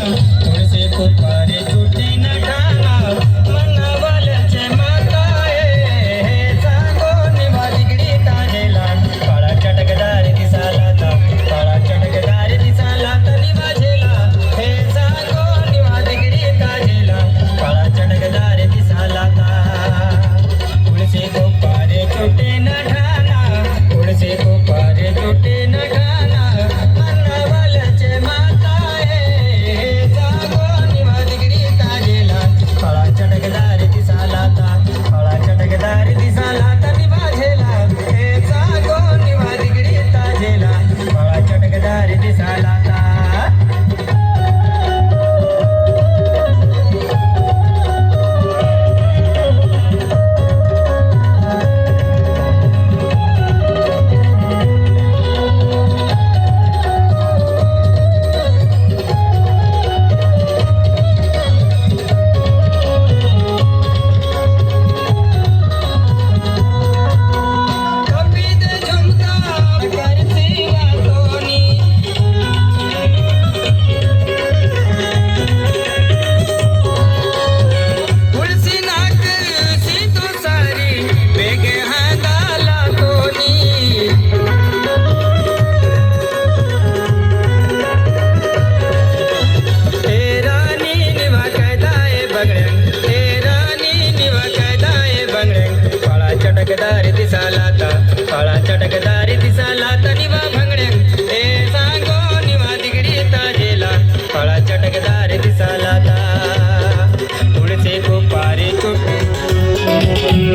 तुळशी कुपारे तुटे नटाना दिसाला फळाच्या टकदारी दिसाला